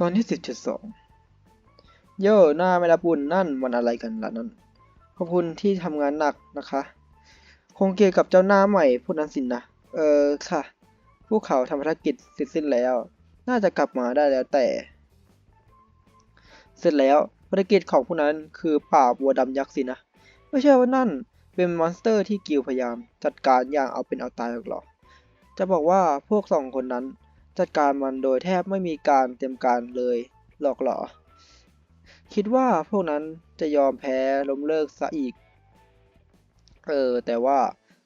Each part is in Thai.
ตอนที่สิบจุดสองโย่หน้าไม่รับบุญนั่นมันอะไรกันล่ะนั่นขอบคุณที่ทำงานหนักนะคะ คงเกี่ยวกับเจ้าหน้าใหม่ผู้นั้นสินนะ เออค่ะ พวกเขาทำภารกิจเสร็จสิ้นแล้ว น่าจะกลับมาได้แล้วแต่ เสร็จแล้วภารกิจของผู้นั้นคือป่าบวัวดำยักษ์สินะ ไม่ใช่ว่านั่นเป็นมอนสเตอร์ที่กิลพยายาม จัดการอย่างเอาเป็นเอาตายหรอกจะบอกว่าพวกสองคนนั้น จัดการมันโดยแทบไม่มีการเตรียมการเลยหรอกหรอ คิดว่าพวกนั้นจะยอมแพ้ล้มเลิกซะอีก เออ แต่ว่า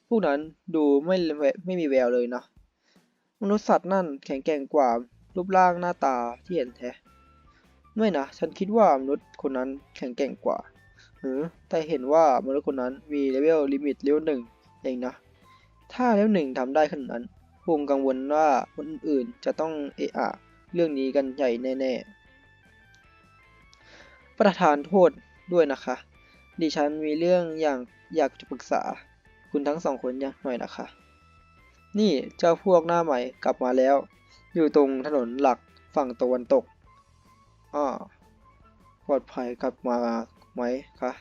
พวกนั้นดูไม่ไม่มีแววเลยนะมนุษย์สัตว์นั่นแข็งแกร่งกว่ารูปร่างหน้าตาที่เห็นแท้ ไม่นะ ฉันคิดว่ามนุษย์คนนั้นแข็งแกร่งกว่าหรือแต่เห็นว่ามนุษย์คนนั้นมีเลเวลลิมิตเลเวลหนึ่งเองนะ ถ้าเลเวลหนึ่งทำได้ขนาดนั้น คงกังวลว่าคนอื่นจะต้องเอะอะเรื่องนี้กันใหญ่แน่ๆ ประธานโทษด้วยนะคะ ดิฉันมีเรื่องอย่างอยากจะปรึกษา คุณทั้งสองคนอย่างหน่อยนะคะ นี่เจ้าพวกหน้าใหม่กลับมาแล้ว อยู่ตรงถนนหลักฝั่งตะวันตกอ้อปลอดภัยกลับมาไหมคะ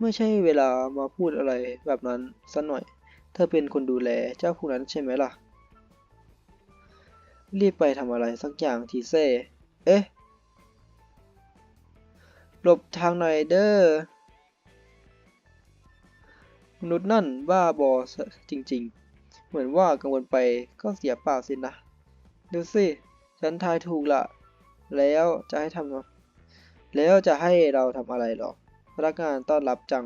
ไม่ใช่เวลามาพูดอะไรแบบนั้นสัหน่อย เธอเป็นคนดูแลเจ้าพวกนั้นใช่ไหมล่ะ รีบไปทำอะไรสักอย่างทีเซ่เอ๊ะ หลบทางหน่อยเด้อ มนุษย์นั่นบ้าบอจริงๆ เหมือนว่ากังวลไปก็เสียเปล่าสินะ ดูสิ ฉันทายถูกละ แล้วจะให้ทำแล้วจะให้เราทำอะไรหรอ พนักงานต้อนรับจัง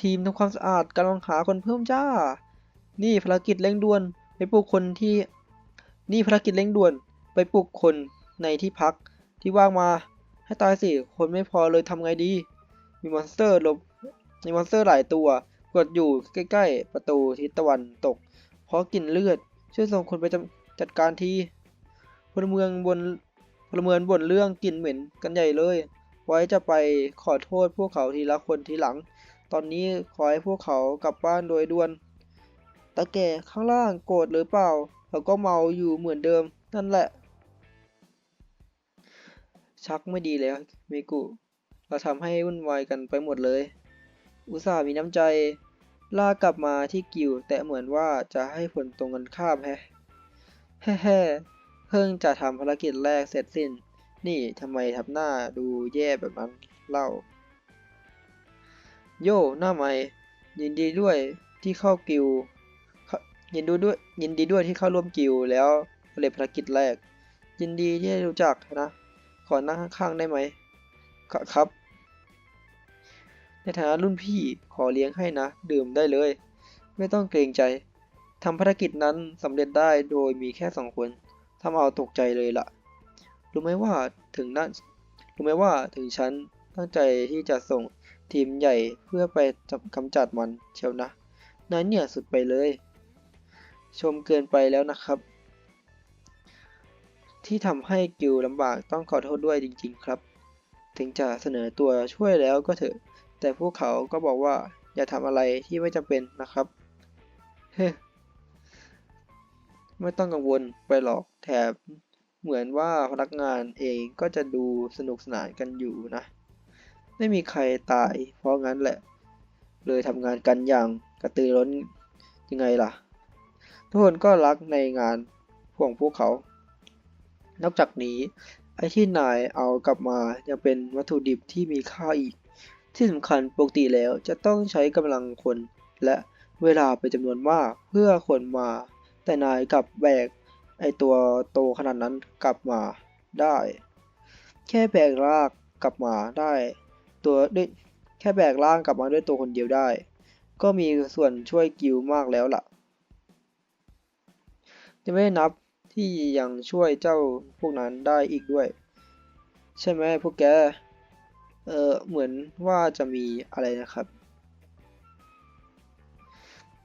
ทีมทำความสะอาดกำลังหาคนเพิ่มจ้า นี่ภารกิจเร่งด่วน ไปปลุกคนที่ นี่ภารกิจเร่งด่วน ไปปลุกคนในที่พักที่ว่างมา ให้ตายสิ คนไม่พอเลยทำไงดี มีมอนสเตอร์ลบมีมอนสเตอร์หลายตัว กดอยู่ใกล้ ๆ ประตูทิศตะวันตก เพราะกลิ่นเลือด ช่วยส่งคนไปจ,จัดการทีพลเมืองบนพลเมืองบ่นเรื่องกลิ่นเหม็นกันใหญ่เลย ไว้จะไปขอโทษพวกเขาทีละคนทีหลัง ตอนนี้ขอให้พวกเขากลับบ้านโดยด่วน ตาแก่ข้างล่างโกรธหรือเปล่าเขาก็เมาอยู่เหมือนเดิม นั่นแหละ ชักไม่ดีแล้วมิกุ เราทำให้วุ่นวายกันไปหมดเลย อุตส่าห์มีน้ำใจ ลากกลับมาที่กิว แต่เหมือนว่าจะให้ผลตรงกันข้ามแฮะแฮ่เพิ่งจะทำภารกิจแรกเสร็จสิ้น นี่ทำไมทำหน้าดูแย่แบบนั้นเล่า โย่หน้าใหม่ ยินดีด้วยที่เข้ากิวเข้ายินดีด้วยยินดีด้วยที่เข้าร่วมกิวแล้วเร็จภารกิจแรก ยินดีที่ได้รู้จักนะ ขอนั่งข้างๆได้ไหมครับ ในฐานะรุ่นพี่ขอเลี้ยงให้นะ ดื่มได้เลย ไม่ต้องเกรงใจทำภารกิจนั้นสำเร็จได้โดยมีแค่สองคนทำเอาตกใจเลยล่ะ รู้ไหมว่าถึงนั้นรู้ไหมว่าถึงฉันตั้งใจที่จะส่ง ทีมใหญ่เพื่อไปกำจัดมันเชียวนะนายเนี่ยสุดไปเลย ชมเกินไปแล้วนะครับ ที่ทำให้กิลลำบากต้องขอโทษด้วยจริง ๆ ครับ ถึงจะเสนอตัวช่วยแล้วก็เถอะ แต่พวกเขาก็บอกว่าอย่าทำอะไรที่ไม่จำเป็นนะครับ เฮ้ไม่ต้องกังวลไปหรอกแถมเหมือนว่าพนักงานเองก็จะดูสนุกสนานกันอยู่นะ ไม่มีใครตาย เพราะงั้นแหละ เลยทำงานกันอย่างกระตือร้นยังไงล่ะ ทุกคนก็รักในงานของพวกเขา นอกจากนี้ ไอ้ที่นายเอากลับมายังเป็นวัตถุดิบที่มีค่าอีก ที่สำคัญปกติแล้วจะต้องใช้กำลังคนและเวลาเป็นจำนวนมากเพื่อขนมา แต่นายกลับแบกไอตัวโตขนาดนั้นกลับมาได้ แค่แบกรากกลับมาได้ ตัวด้วยแค่แบกร่างกลับมาด้วยตัวคนเดียวได้ ก็มีส่วนช่วยกิลมากแล้วล่ะยังไม่ได้นับที่ยังช่วยเจ้าพวกนั้นได้อีกด้วย ใช่ไหมพวกแก เออเหมือนว่าจะมีอะไรนะครับ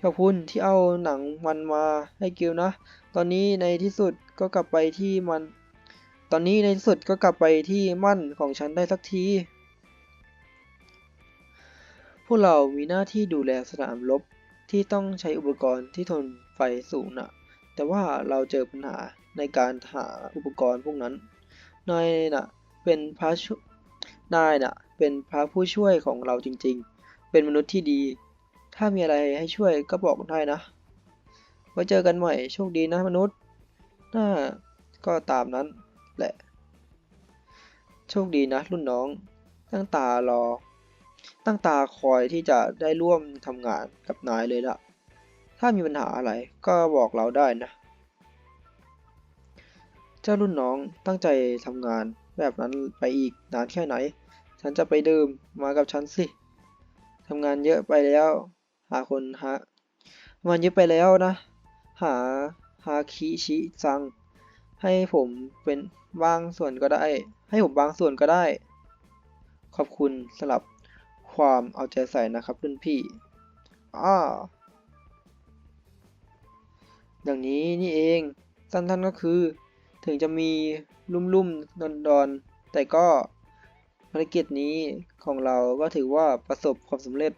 ขอบคุณที่เอาหนังมันมาให้กิลนะ ตอนนี้ในที่สุดก็กลับไปที่มัน ตอนนี้ในที่สุดก็กลับไปที่มั่นของฉันได้สักที พวกเรามีหน้าที่ดูแลสนามรบที่ต้องใช้อุปกรณ์ที่ทนไฟสูงนะแต่ว่าเราเจอปัญหาในการหาอุปกรณ์พวกนั้น นายน่ะเป็นพระชุนายน่ะเป็นพระผู้ช่วยของเราจริงๆ เป็นมนุษย์ที่ดี ถ้ามีอะไรให้ช่วยก็บอกได้นะ ไว้เจอกันใหม่ โชคดีนะมนุษย์ น่าก็ตามนั้นแหละ โชคดีนะรุ่นน้อง ตั้งตารอ ตั้งตาคอยที่จะได้ร่วมทำงานกับนายเลยล่ะถ้ามีปัญหาอะไรก็บอกเราได้นะ เจ้ารุ่นน้องตั้งใจทำงานแบบนั้นไปอีกนานแค่ไหน ฉันจะไปดื่มมากับฉันสิทำงานเยอะไปแล้ว หาคนหาทำงานเยอะไปแล้วนะ หาฮาคิชิซัง ให้ผมเป็นบางส่วนก็ได้ ให้ผมบางส่วนก็ได้ ขอบคุณสำหรับ ความเอาใจใส่นะครับรุ่นพี่อ้าอย่างนี้นี่เองสั้นๆก็คือ ถึงจะมีลุ่มๆดอนดอนๆ แต่ก็ภารกิจนี้ของเราก็ถือว่าประสบความสำเร็จ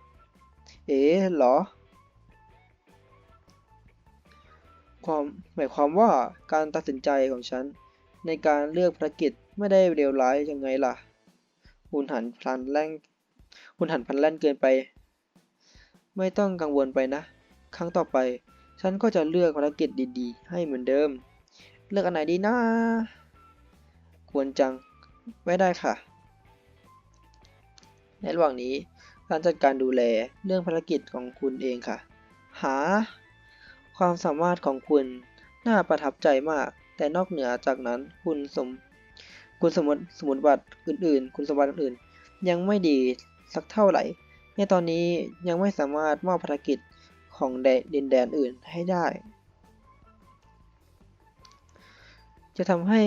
เอ๋เหรอ ความหมายความว่าการตัดสินใจของฉัน ในการเลือกภารกิจไม่ได้เลวร้ายยังไงล่ะหุนหันพลันแล่น หุนหันพันแล่นเกินไป ไม่ต้องกังวลไปนะ ครั้งต่อไป ฉันก็จะเลือกภารกิจดีๆ ให้เหมือนเดิม เลือกอันไหนดีนะ ควรจัง ไม่ได้ค่ะ ในระหว่างนี้การจัดการดูแลเรื่องภารกิจของคุณเองค่ะ หา ความสามารถของคุณน่าประทับใจมาก แต่นอกเหนือจากนั้นคุณสมคุณสมมติสมุนบัตรอื่นๆ คุณสมบัติอื่นๆ ยังไม่ดี สักเท่าไหร่ ในตอนนี้ยังไม่สามารถมอบภารกิจของแดนดินแดนอื่นให้ได้ จะทำให้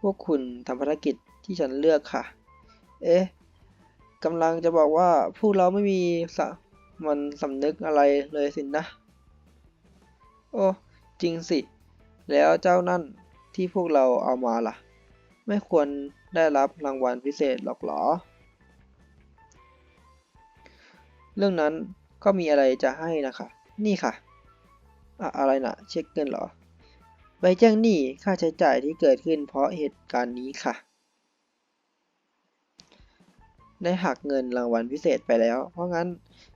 พวกคุณทำภารกิจที่ฉันเลือกค่ะ เอ๊ะกำลังจะบอกว่าพวกเราไม่มีสมันสำนึกอะไรเลยสินนะ โอ้จริงสิ แล้วเจ้านั่นที่พวกเราเอามาล่ะ ไม่ควรได้รับรางวัลพิเศษหรอกหรอ เรื่องนั้นก็มีอะไรจะให้นะคะ นี่ค่ะอะอะไรนะเช็คเงินเหรอ ใบแจ้งหนี้ค่าใช้จ่ายที่เกิดขึ้นเพราะเหตุการณ์นี้ค่ะ ได้หักเงินรางวัลพิเศษไปแล้ว เพราะงั้น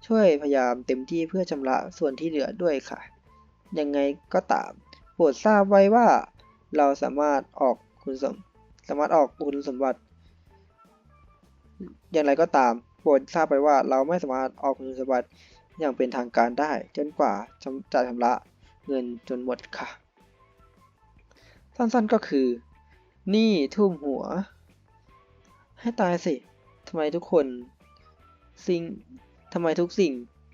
ช่วยพยายามเต็มที่เพื่อชำระส่วนที่เหลือด้วยค่ะ ยังไงก็ตามโปรดทราบไว้ว่า เราสามารถออกคุณสมสามารถออกคุณสมบัติ อย่างไรก็ตาม โปรดทราบไปว่าเราไม่สามารถออกคุณสมบัติอย่างเป็นทางการได้ จนกว่าจะจะชำระเงินจนหมดค่ะ สั้นๆก็คือ นี้ทุ่มหัว ให้ตายสิทำไมทุกคนสิ่งทำไมทุกสิ่ง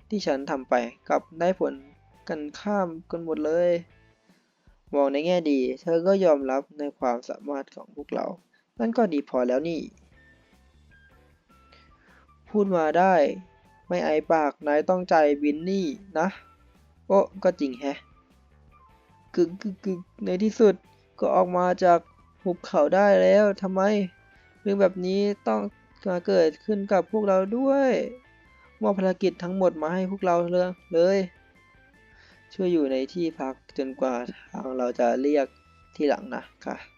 ที่ฉันทำไปกับได้ผลกันข้ามกันหมดเลย มองในแง่ดี เธอก็ยอมรับในความสามารถของพวกเรา นั่นก็ดีพอแล้วนี่ พูดมาได้ ไม่ไอายปากนายต้องใจายบินนี่นะ โอ้ก็จริงแฮะกึกกึกกึกในที่สุดก็ออกมาจากหุบเขาได้แล้วทำไม เรื่องแบบนี้ต้องมาเกิดขึ้นกับพวกเราด้วยมอบภารกิจทั้งหมดมาให้พวกเราเลย ช่วยอยู่ในที่พักจนกว่าทางเราจะเรียกที่หลังนะค่ะ